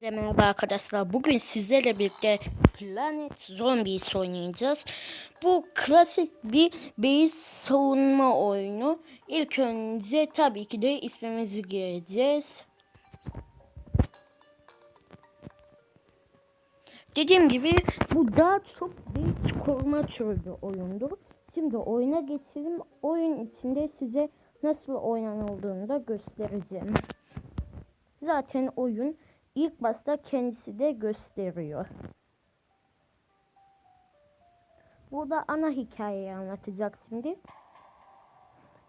Merhaba arkadaşlar. Bugün sizlerle birlikte Planet Zombies oynayacağız. Bu klasik bir base savunma oyunu. İlk önce tabii ki de ismimizi gireceğiz. Dediğim gibi bu daha çok base koruma türü oyundur. Şimdi oyuna geçelim. Oyun içinde size nasıl oynanıldığını da göstereceğim. Zaten oyun ilk başta kendisi de gösteriyor. Burada ana hikayeyi anlatacak şimdi.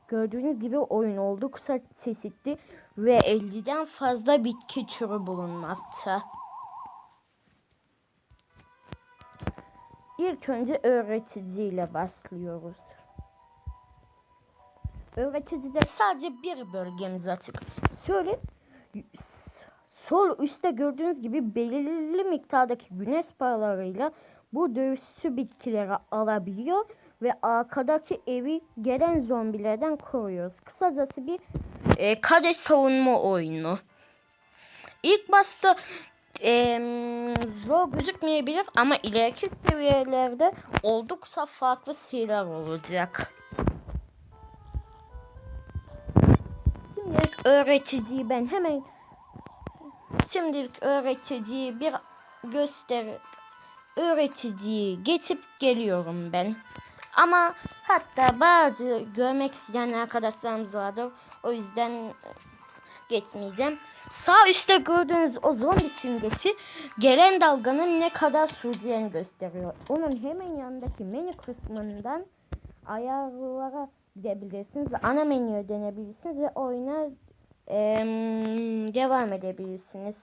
Gördüğünüz gibi oyun oldukça çeşitli ve 50'den fazla bitki türü bulunmakta. İlk önce öğreticiyle başlıyoruz. Öğreticide sadece bir bölgemiz açık. Şöyle Sol üstte gördüğünüz gibi belirli miktardaki güneş paralarıyla bu dövüşçü bitkileri alabiliyor ve arkadaki evi gelen zombilerden koruyoruz. Kısacası bir e, kare savunma oyunu. İlk başta e, zor gözükmeyebilir ama ileriki seviyelerde oldukça farklı şeyler olacak. Şimdi öğreticiyi ben hemen şimdilik öğreticiyi bir göster öğreticiyi geçip geliyorum ben. Ama hatta bazı görmek isteyen arkadaşlarımız vardır. O yüzden e, geçmeyeceğim. Sağ üstte gördüğünüz o zombi simgesi gelen dalganın ne kadar süreceğini gösteriyor. Onun hemen yanındaki menü kısmından ayarlara gidebilirsiniz. Ana menüye dönebilirsiniz ve oyuna ee, devam edebilirsiniz.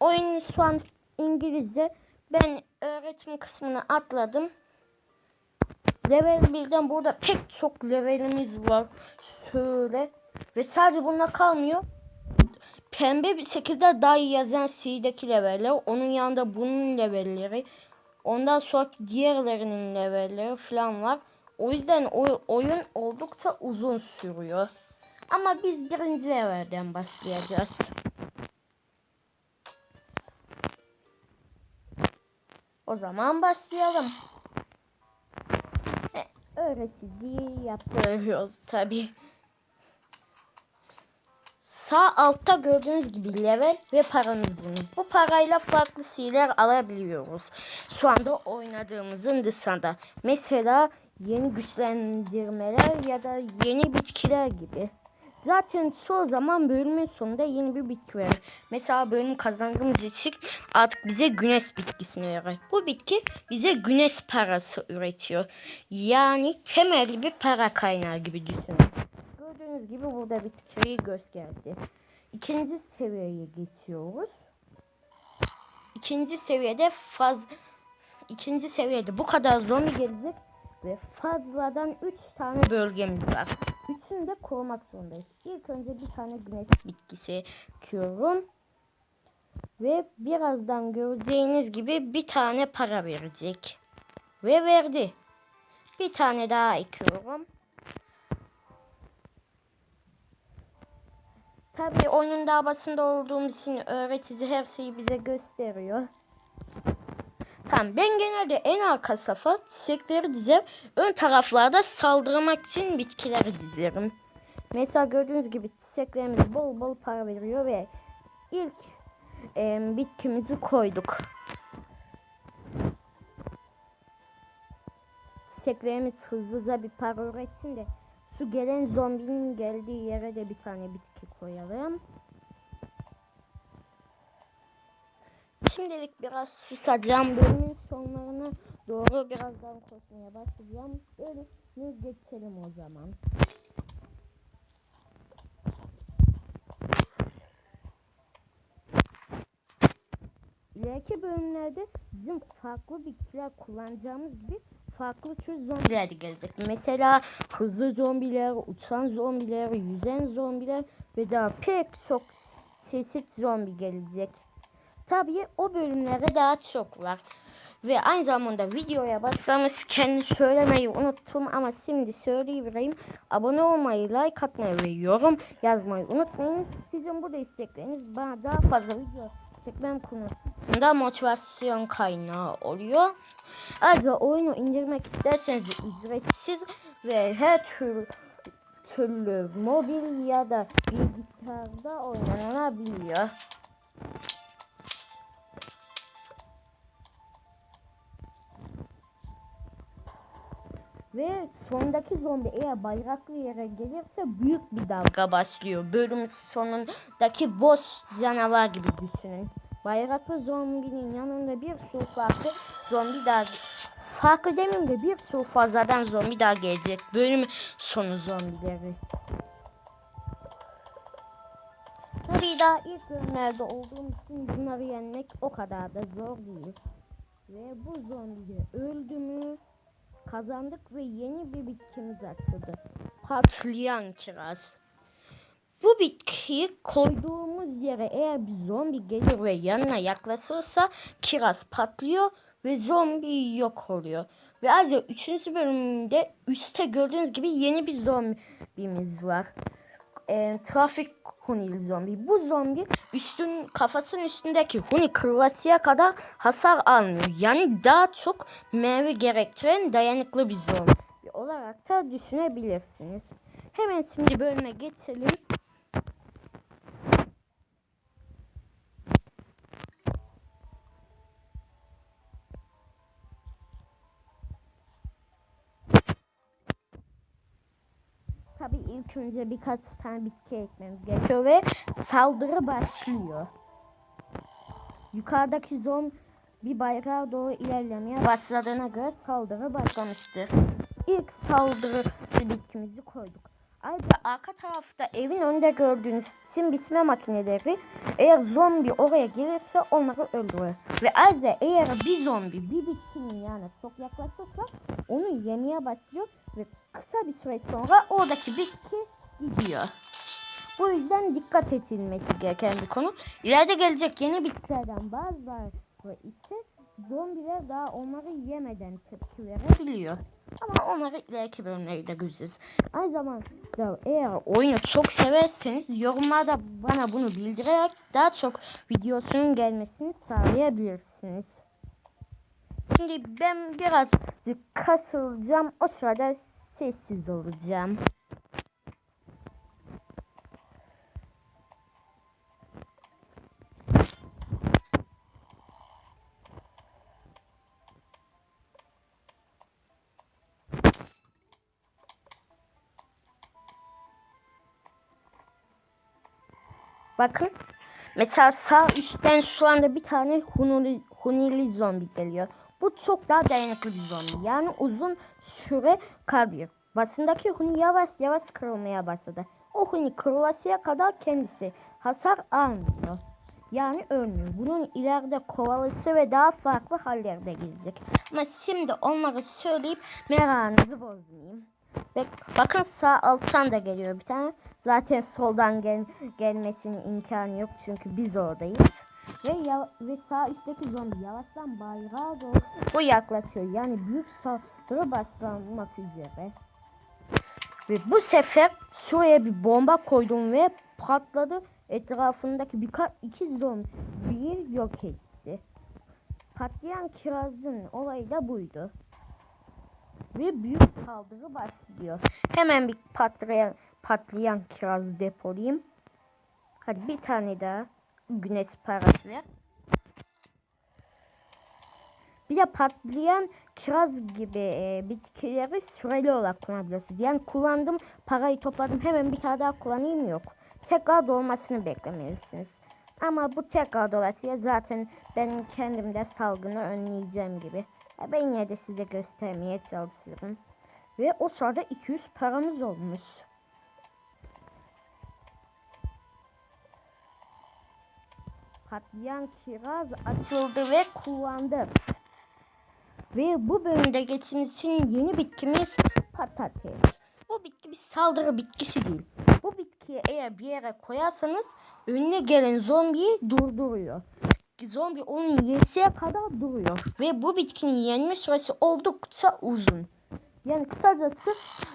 Oyun şu an İngilizce. Ben öğretim kısmını atladım. Level 1'den burada pek çok levelimiz var. Şöyle. Ve sadece bununla kalmıyor. Pembe bir şekilde dayı yazan C'deki leveller. Onun yanında bunun levelleri. Ondan sonra diğerlerinin levelleri falan var. O yüzden o, oyun oldukça uzun sürüyor. Ama biz birinci levelden başlayacağız. O zaman başlayalım. E, öğretici yapıyoruz tabi. Sağ altta gördüğünüz gibi level ve paranız bunun. Bu parayla farklı şeyler alabiliyoruz. Şu anda oynadığımızın dışında. Mesela yeni güçlendirmeler ya da yeni bitkiler gibi. Zaten çoğu zaman bölümün sonunda yeni bir bitki verir. Mesela bölüm kazandığımız için artık bize güneş bitkisini verir. Bu bitki bize güneş parası üretiyor. Yani temelli bir para kaynağı gibi düşünün. Gördüğünüz gibi burada bitkiyi gösterdi. İkinci seviyeye geçiyoruz. İkinci seviyede faz ikinci seviyede bu kadar zombi gelecek ve fazladan 3 tane bölgemiz var. Üçünü de korumak zorundayız. İlk önce bir tane güneş bitkisi ekiyorum. Ve birazdan göreceğiniz gibi bir tane para verecek. Ve verdi. Bir tane daha ekiyorum. Tabii oyun davasında olduğumuz için öğretici her şeyi bize gösteriyor. Tamam ben genelde en arka safa çiçekleri dizer. Ön taraflarda saldırmak için bitkileri dizerim. Mesela gördüğünüz gibi çiçeklerimiz bol bol para veriyor ve ilk e, bitkimizi koyduk. Çiçeklerimiz hızlıca bir para üretsin de su gelen zombinin geldiği yere de bir tane bitki koyalım. Şimdilik biraz susacağım. Bölümün sonlarına doğru birazdan koşmaya başlayacağım. Bölümü geçelim o zaman. İleriki bölümlerde bizim farklı bitkiler kullanacağımız gibi farklı tür zombiler de gelecek. Mesela hızlı zombiler, uçan zombiler, yüzen zombiler ve daha pek çok çeşit zombi gelecek. Tabii o bölümlere daha çok var. Ve aynı zamanda videoya başlamışken söylemeyi unuttum ama şimdi söyleyeyim. Abone olmayı, like atmayı ve yorum yazmayı unutmayın. Sizin bu destekleriniz bana daha fazla video çekmem konusunda motivasyon kaynağı oluyor. Ayrıca oyunu indirmek isterseniz ücretsiz ve her türlü türlü mobil ya da bilgisayarda oynanabiliyor. Ve sondaki zombi eğer bayraklı yere gelirse büyük bir dalga başlıyor. Bölüm sonundaki boss canavar gibi düşünün. Bayraklı zombinin yanında bir sürü farklı zombi daha farklı demeyeyim de bir sürü fazladan zombi daha gelecek. Bölüm sonu zombileri. Tabii daha ilk bölümlerde olduğum için bunları yenmek o kadar da zor değil. Ve bu zombi de öldü mü kazandık ve yeni bir bitkimiz açıldı. Patlayan kiraz. Bu bitkiyi koyduğumuz yere eğer bir zombi gelir ve yanına yaklaşırsa kiraz patlıyor ve zombi yok oluyor. Ve ayrıca 3. bölümde üstte gördüğünüz gibi yeni bir zombimiz var. E, trafik hunili zombi. Bu zombi üstün kafasının üstündeki huni kırvasıya kadar hasar almıyor. Yani daha çok meyve gerektiren dayanıklı bir zombi olarak da düşünebilirsiniz. Hemen şimdi bölüme geçelim. Tabii ilk önce birkaç tane bitki ekmemiz gerekiyor ve saldırı başlıyor. Yukarıdaki zombi bir bayrağa doğru ilerlemeye başladığına göre saldırı başlamıştır. İlk saldırı bitkimizi koyduk. Ayrıca arka tarafta evin önünde gördüğünüz sim bitme makineleri eğer zombi oraya gelirse onları öldürür. Ve ayrıca eğer bir zombi bir bitkinin yani çok yaklaşırsa onu yemeye başlıyor ve kısa bir süre sonra oradaki bitki gidiyor. Bu yüzden dikkat edilmesi gereken bir konu. İleride gelecek yeni bitkilerden bazıları ise zombiler daha onları yemeden tepki verebiliyor. Ama onları ileriki bölümlerde göreceğiz. Aynı zamanda eğer oyunu çok severseniz yorumlarda bana bunu bildirerek daha çok videosunun gelmesini sağlayabilirsiniz. Şimdi ben biraz kasılacağım. O sırada sessiz olacağım. Bakın. Mesela sağ üstten şu anda bir tane hunili, hunili zombi geliyor. Bu çok daha dayanıklı bir zombi. Yani uzun süre kalıyor. Basındaki huni yavaş yavaş kırılmaya başladı. O huni kırılasıya kadar kendisi hasar almıyor. Yani ölmüyor. Bunun ileride kovalısı ve daha farklı hallerde gelecek. Ama şimdi onları söyleyip merakınızı bozmayayım. Ve bakın sağ alttan da geliyor bir tane. Zaten soldan gel gelmesinin imkanı yok çünkü biz oradayız. Ve ya ve sağ üstteki zombi yavaştan bayrağa doğru bu yaklaşıyor. Yani büyük saldırı başlamak üzere. Ve bu sefer şuraya bir bomba koydum ve patladı. Etrafındaki birkaç iki zombiyi yok etti. Patlayan kirazın olayı da buydu. Ve büyük saldırı başlıyor. Hemen bir patlayan patlayan kiraz depolayayım. Hadi bir tane daha güneş parası. Bir de patlayan kiraz gibi e, bitkileri süreli olarak kullanabiliyorsunuz. Yani kullandım, parayı topladım, hemen bir tane daha kullanayım yok. Tekrar dolmasını beklemelisiniz. Ama bu tekrar dolayısıyla zaten ben kendimde salgını önleyeceğim gibi. Ben yine de size göstermeye çalışırım. Ve o sırada 200 paramız olmuş. Patlayan kiraz açıldı ve kullandı. Ve bu bölümde geçimizin yeni bitkimiz patates. Bu bitki bir saldırı bitkisi değil. Bu bitkiyi eğer bir yere koyarsanız önüne gelen zombiyi durduruyor. Zombi onu yesiye kadar duruyor. Ve bu bitkinin yenme süresi oldukça uzun. Yani kısacası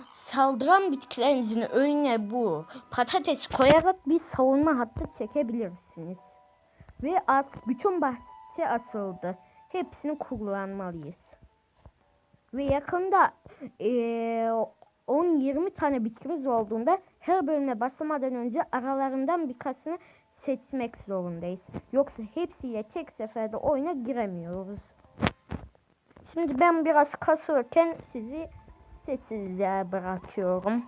saldıran bitkilerinizin önüne bu patates koyarak bir savunma hattı çekebilirsiniz. Ve artık bütün bahçe asıldı. Hepsini kullanmalıyız. Ve yakında eee 10-20 tane bitkimiz olduğunda her bölüme başlamadan önce aralarından birkaçını seçmek zorundayız. Yoksa hepsiyle tek seferde oyuna giremiyoruz. Şimdi ben biraz kasırken sizi sessizliğe bırakıyorum.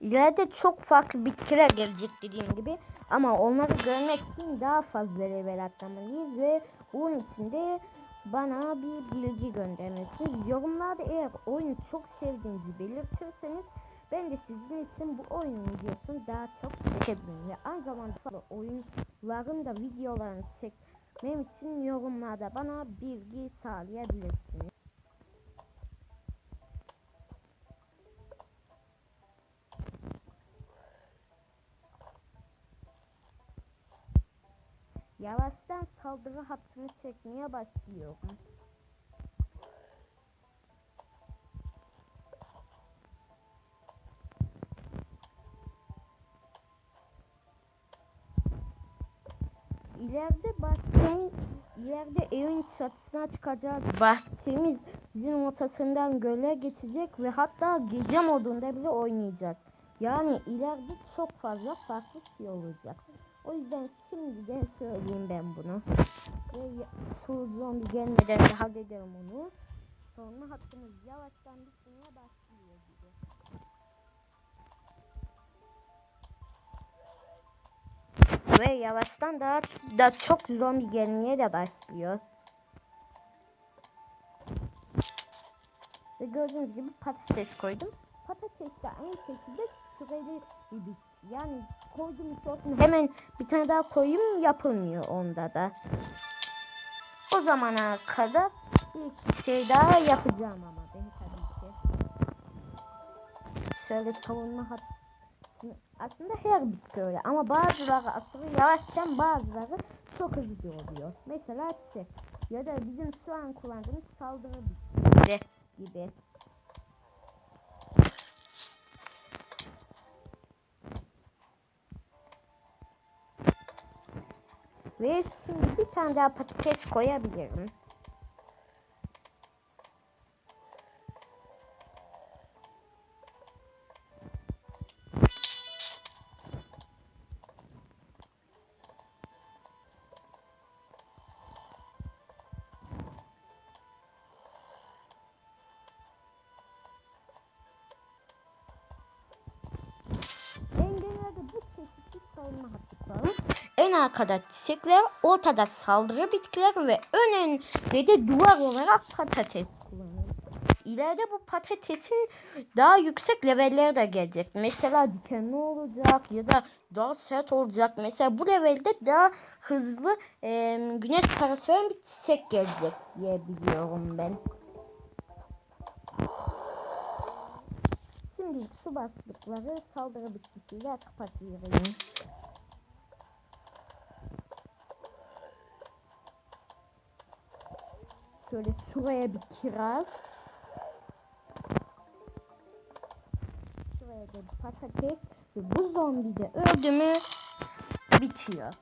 İleride çok farklı bitkiler gelecek dediğim gibi. Ama onları görmek için daha fazla level atlamalıyız ve bunun için de bana bir bilgi göndermelisiniz. Yorumlarda eğer oyunu çok sevdiğinizi belirtirseniz ben de sizin için bu oyunun videosunu daha çok çekebilirim. Ve aynı zamanda oyunların da videolarını çekmem için yorumlarda bana bilgi sağlayabilirsiniz. Yavaştan saldırı hattını çekmeye başlıyorum. İleride bahçenin, ileride evin çatısına çıkacağız. Bahçemizin ortasından göle geçecek ve hatta gece modunda bile oynayacağız. Yani ileride çok fazla farklı şey olacak. O yüzden şimdiden söyleyeyim ben bunu. Ve su zombi gelmeden de hallederim onu. Sonra hattımız yavaştan bitmeye başlıyor gibi. Ve yavaştan daha da çok zombi gelmeye de başlıyor. Ve gördüğünüz gibi patates koydum. Patates de aynı şekilde süreli. Yani koydum olsun hemen bir tane daha koyayım yapılmıyor onda da. O zamana kadar bir şey daha yapacağım ama ben tabii ki. Şöyle savunma hat aslında her bitki öyle ama bazıları aslında yavaşken bazıları çok hızlı oluyor. Mesela çiçek ya da bizim şu an kullandığımız saldırı bitkisi gibi. Ve bir tane daha patates koyabilirim. Arkada çiçekler, ortada saldırı bitkiler ve ön önde de duvar olarak patates kullanılır. İleride bu patatesin daha yüksek levelleri de gelecek. Mesela dikenli olacak ya da daha sert olacak. Mesela bu levelde daha hızlı e, güneş parası veren bir çiçek gelecek diye biliyorum ben. Şimdi su bastıkları saldırı bitkisiyle kapatıyorum. Şöyle şuraya bir kiraz. Şuraya da bir patates. Ve bu zombi de öldü mü bitiyor.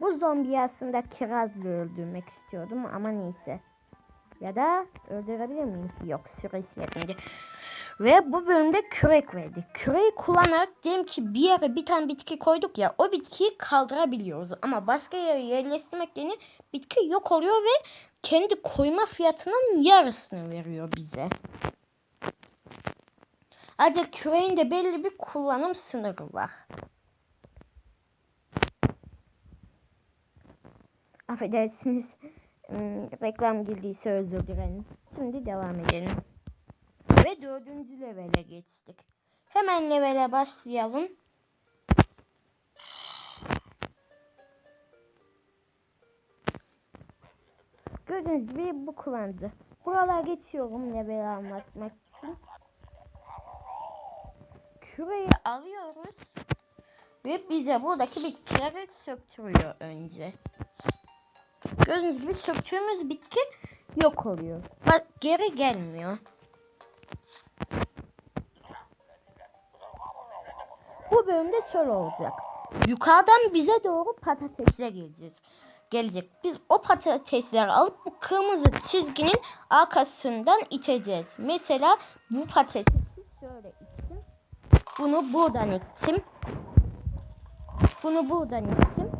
Bu zombiyi aslında kirazla öldürmek istiyordum ama neyse. Ya da öldürebilir miyim? Yok süresi yetmedi. Ve bu bölümde kürek verdi. Küreği kullanarak diyelim ki bir yere bir tane bitki koyduk ya o bitkiyi kaldırabiliyoruz. Ama başka yere yerleştirmek yerine bitki yok oluyor ve kendi koyma fiyatının yarısını veriyor bize. Ancak küreğin de belli bir kullanım sınırı var. Affedersiniz. Hmm, reklam girdiyse özür dilerim. Şimdi devam edelim. Dördüncü levele geçtik. Hemen levele başlayalım. Gördüğünüz gibi bu kullandı. Buralar geçiyorum level anlatmak için. Küreyi alıyoruz. Ve bize buradaki bitkileri söktürüyor önce. Gördüğünüz gibi söktüğümüz bitki yok oluyor. Bak geri gelmiyor. Bu bölümde şöyle olacak. Yukarıdan bize doğru patatesler geleceğiz. Gelecek. Biz o patatesleri alıp bu kırmızı çizginin arkasından iteceğiz. Mesela bu patatesi şöyle ittim. Bunu buradan ittim. Bunu buradan ittim.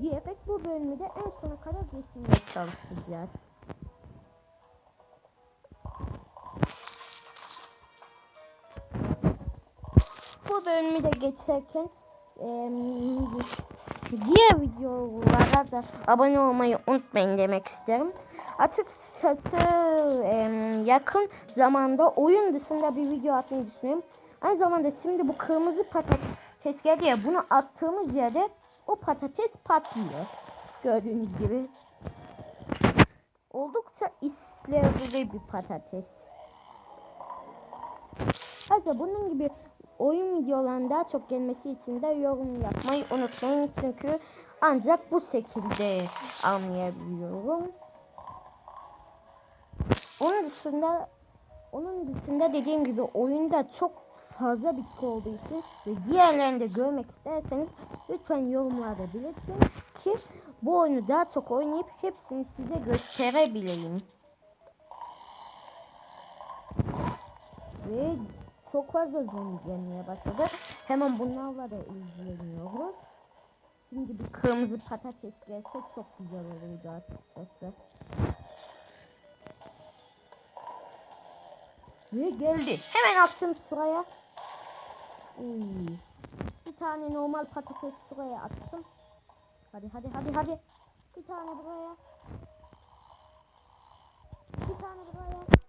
Diyerek bu bölümü de en sona kadar getirmeye çalışacağız. Bu bölümü de geçerken em, diğer videolara da abone olmayı unutmayın demek isterim. Açıkçası em, yakın zamanda oyun dışında bir video atmayı düşünüyorum. Aynı zamanda şimdi bu kırmızı patates geldi ya bunu attığımız yerde o patates patlıyor. Gördüğünüz gibi. Oldukça işlevli bir patates. Ayrıca bunun gibi oyun videolarının daha çok gelmesi için de yorum yapmayı unutmayın. Çünkü ancak bu şekilde anlayabiliyorum. Onun dışında onun dışında dediğim gibi oyunda çok fazla bitki olduğu için ve diğerlerini de görmek isterseniz lütfen yorumlarda belirtin ki bu oyunu daha çok oynayıp hepsini size gösterebileyim. Ve çok fazla zombi gelmeye başladı. Hemen bunlarla da ilgileniyoruz. Şimdi bir kırmızı patates gelse çok güzel olurdu açıkçası. Ve geldi. Hemen attım sıraya. Uy. Bir tane normal patates sıraya attım. Hadi hadi hadi hadi. Bir tane buraya. Bir tane buraya.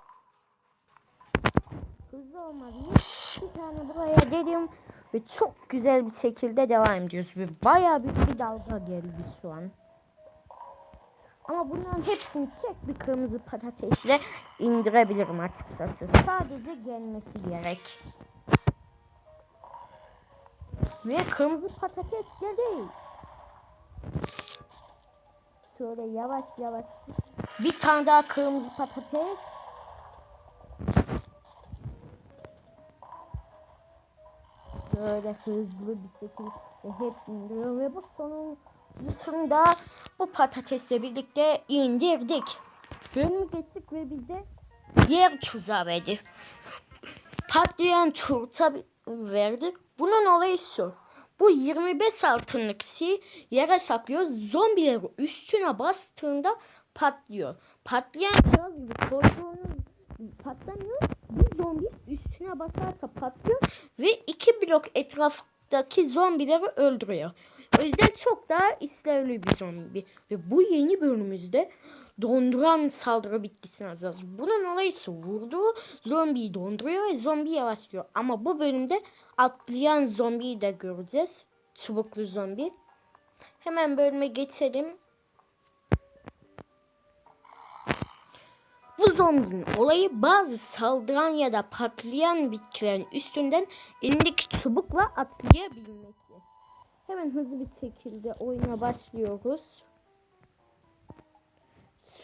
Hızlı olmalıyız. Bir tane buraya dedim. Ve çok güzel bir şekilde devam ediyoruz. Ve bayağı büyük bir dalga geldi şu an. Ama bunların hepsini tek bir kırmızı patatesle indirebilirim açıkçası. Sadece gelmesi gerek. Ve kırmızı patates geldi. Şöyle yavaş yavaş. Bir tane daha kırmızı patates. Şöyle hızlı bir şekilde hepsini indiriyorum ve bu sonuncusunda bu patatesle birlikte indirdik. Bölümü geçtik ve bize yer tuzağı verdi. Patlayan turta verdi. Bunun olayı şu. Bu 25 altınlık şey yere saklıyor. Zombiler üstüne bastığında patlıyor. Patlayan gibi koyduğunuz patlamıyor. Bir zombi üstüne basarsa patlıyor ve iki blok etraftaki zombileri öldürüyor. O yüzden çok daha işlevli bir zombi. Ve bu yeni bölümümüzde donduran saldırı bitkisini alacağız. Bunun olayı şu, vurduğu zombiyi donduruyor ve zombi yavaşlıyor. Ama bu bölümde atlayan zombiyi de göreceğiz. Çubuklu zombi. Hemen bölüme geçelim. Bu zombinin olayı bazı saldıran ya da patlayan bitkilerin üstünden elindeki çubukla atlayabilmesi. Hemen hızlı bir şekilde oyuna başlıyoruz.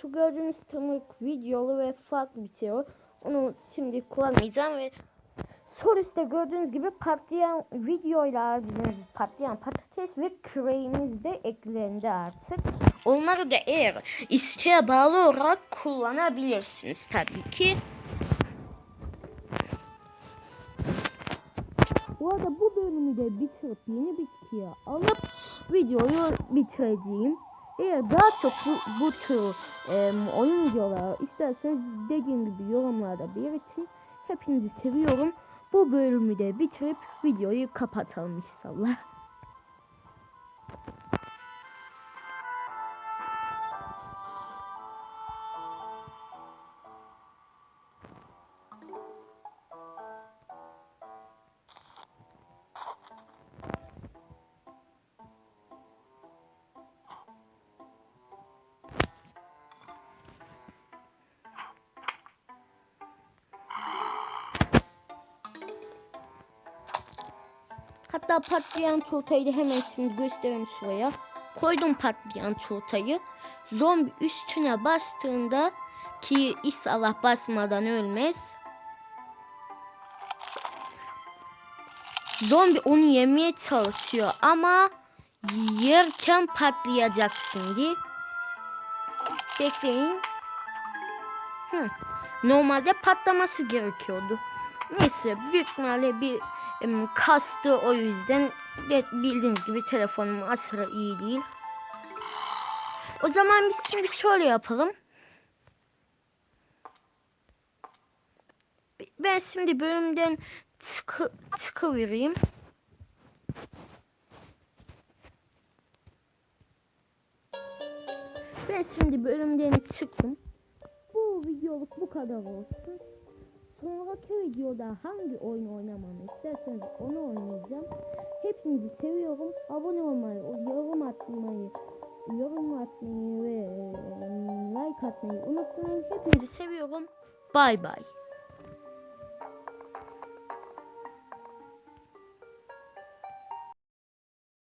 Şu gördüğünüz tırmık videolu ve farklı bitiyor. Onu şimdi kullanmayacağım ve sol üstte gördüğünüz gibi patlayan videoyla patlayan patates ve küreğimiz de eklendi artık. Onları da eğer isteğe bağlı olarak kullanabilirsiniz tabii ki. Bu arada bu bölümü de bitirip yeni bitkiye alıp videoyu bitireceğim. Eğer daha çok bu, bu tür e, oyun videoları isterseniz dediğim gibi yorumlarda belirtin. Hepinizi seviyorum. Bu bölümü de bitirip videoyu kapatalım inşallah. Hatta patlayan turtayı da hemen şimdi göstereyim şuraya. Koydum patlayan turtayı. Zombi üstüne bastığında ki inşallah basmadan ölmez. Zombi onu yemeye çalışıyor ama yerken patlayacak şimdi. Bekleyin. Hı. Normalde patlaması gerekiyordu. Neyse büyük ihtimalle bir kastı o yüzden de bildiğiniz gibi telefonum aşırı iyi değil. O zaman biz şimdi şöyle yapalım. Ben şimdi bölümden çıkı, çıkıvereyim. Ben şimdi bölümden çıktım. Bu videoluk bu kadar olsun. Sonraki videoda hangi oyun oynamamı isterseniz onu oynayacağım. Hepinizi seviyorum. Abone olmayı, yorum atmayı, yorum atmayı ve like atmayı unutmayın. Hepinizi seviyorum. Bay bay.